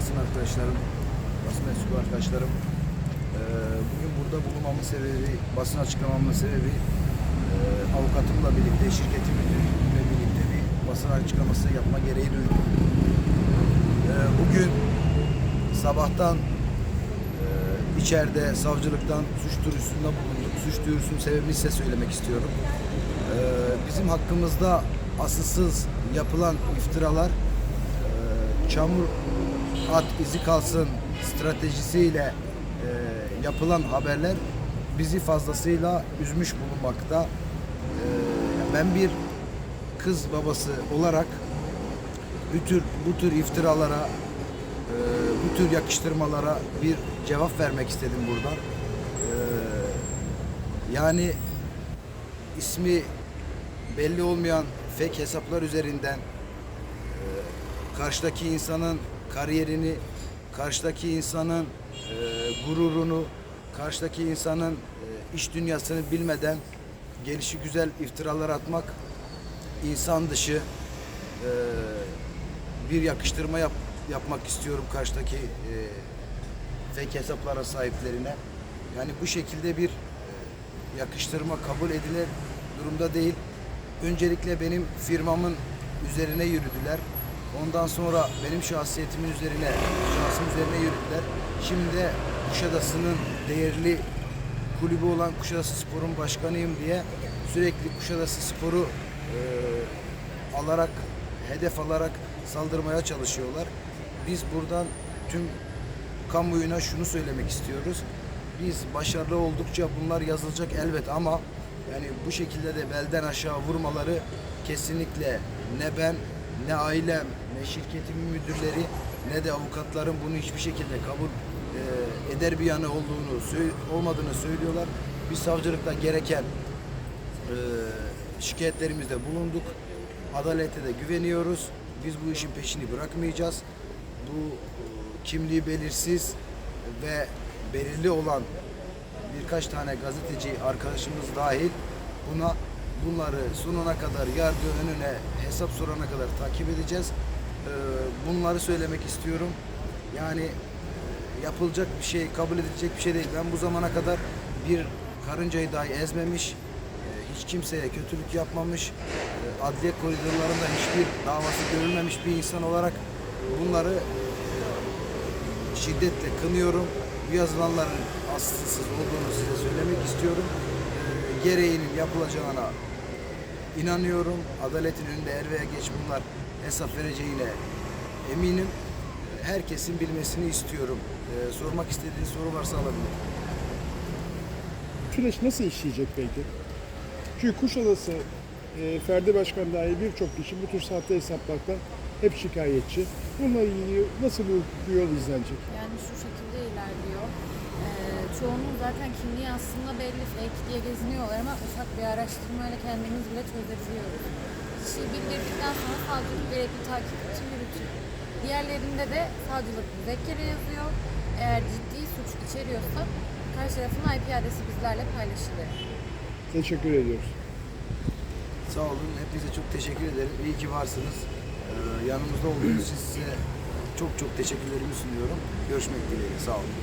basın arkadaşlarım, basın mensubu arkadaşlarım. Bugün burada bulunmamın sebebi, basın açıklamamın sebebi avukatımla birlikte, şirketin müdürüyle birlikte bir basın açıklaması yapma gereği duydum. Bugün sabahtan içeride savcılıktan suç duyurusunda bulunduk. Suç duyurusunun sebebini size söylemek istiyorum. Bizim hakkımızda asılsız yapılan iftiralar çamur at izi kalsın stratejisiyle e, yapılan haberler bizi fazlasıyla üzmüş bulunmakta. E, ben bir kız babası olarak bu tür bu tür iftiralara e, bu tür yakıştırmalara bir cevap vermek istedim buradan. E, yani ismi belli olmayan fake hesaplar üzerinden e, karşıdaki insanın kariyerini, karşıdaki insanın e, gururunu, karşıdaki insanın e, iş dünyasını bilmeden gelişi güzel iftiralar atmak insan dışı e, bir yakıştırma yap, yapmak istiyorum karşıdaki e, fake hesaplara sahiplerine. Yani bu şekilde bir e, yakıştırma kabul edilir durumda değil. Öncelikle benim firmamın üzerine yürüdüler. Ondan sonra benim şahsiyetimin üzerine, şahsım üzerine yürüdüler. Şimdi de Kuşadası'nın değerli kulübü olan Kuşadası Spor'un başkanıyım diye sürekli Kuşadası Spor'u e, alarak, hedef alarak saldırmaya çalışıyorlar. Biz buradan tüm kamuoyuna şunu söylemek istiyoruz. Biz başarılı oldukça bunlar yazılacak elbet ama yani bu şekilde de belden aşağı vurmaları kesinlikle ne ben ne ailem ne şirketimin müdürleri ne de avukatlarım bunu hiçbir şekilde kabul e, eder bir yanı olduğunu olmadığını söylüyorlar. Biz savcılıkta gereken e, şikayetlerimizde bulunduk. Adalete de güveniyoruz. Biz bu işin peşini bırakmayacağız. Bu e, kimliği belirsiz ve belirli olan birkaç tane gazeteci arkadaşımız dahil buna bunları sonuna kadar yargı önüne hesap sorana kadar takip edeceğiz. E, bunları söylemek istiyorum. Yani e, yapılacak bir şey, kabul edilecek bir şey değil. Ben bu zamana kadar bir karıncayı dahi ezmemiş, e, hiç kimseye kötülük yapmamış, e, adliye koridorlarında hiçbir davası görülmemiş bir insan olarak bunları şiddetle kınıyorum. Bu yazılanların asılsız olduğunu size söylemek istiyorum. Gereğinin yapılacağına inanıyorum. Adaletin önünde er veya geç bunlar hesap vereceğine eminim. Herkesin bilmesini istiyorum. E, sormak istediğiniz soru varsa alabilirim. Süreç nasıl işleyecek peki? Çünkü Kuşadası e, Ferdi Başkan dahil birçok kişi bu tür sahte hesaplardan hep şikayetçi. Bununla ilgili nasıl bir yol izlenecek? Yani şu şekilde ilerliyor. Ee, çoğunun zaten kimliği aslında belli fake diye geziniyorlar ama ufak bir araştırmayla kendimiz bile çözebiliyoruz. Kişiyi bildirdikten sonra savcılık gerekli takip için yürütüyor. Diğerlerinde de savcılık müzekkere yazıyor. Eğer ciddi suç içeriyorsa karşı tarafın IP adresi bizlerle paylaşılıyor. Teşekkür ediyoruz. Sağ olun. Hepinize çok teşekkür ederim. İyi ki varsınız. Ee, yanımızda olduğunuz için size çok çok teşekkürlerimi sunuyorum. Görüşmek dileğiyle. Sağ olun.